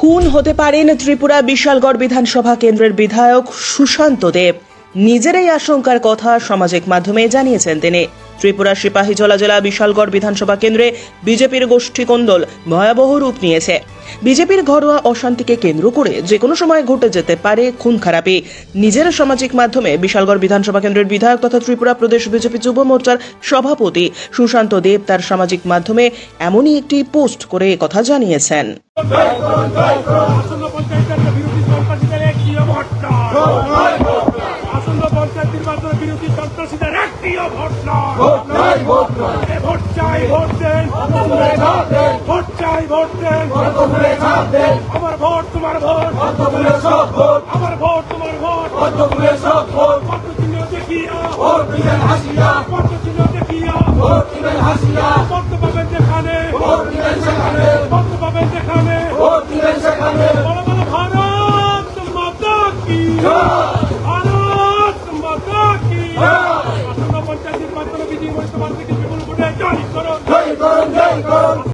খুন হতে পারেন ত্রিপুরা বিশালগড় বিধানসভা কেন্দ্রের বিধায়ক সুশান্ত দেব? নিজের এই আশঙ্কার কথা সামাজিক মাধ্যমে জানিয়েছেন তিনি। ত্রিপুরা সিপাহীজলা জেলা বিশালগড় বিধানসভা কেন্দ্রে বিজেপির গোষ্ঠী কোন্দল ভয়াবহ রূপ নিয়েছে। বিজেপির ঘরোয়া অশান্তিকে কেন্দ্র করে যে কোনো সময় ঘটে যেতে পারে খুন খারাপি। নিজের সামাজিক মাধ্যমে বিশালগড় বিধানসভা কেন্দ্রের বিধায়ক তথা ত্রিপুরা প্রদেশ বিজেপি যুব মোর্চার সভাপতি সুশান্ত দেব তার সামাজিক মাধ্যমে এমনই একটি পোস্ট করে কথা জানিয়েছেন। বিরোধী সন্ত্রাসীদের একটিও ভোট নয়। এ ভোট চাই ভোট দেন। ভোট চাই ভোট দেন। আমার ভোট তোমার ভোট। আমার ভোট তোমার ভোট। পত্র চিহ্ন দেখিয়া। পত্র চিহ্ন দেখিয়া। পত্র পাবেন যেখানে। পত্র Hong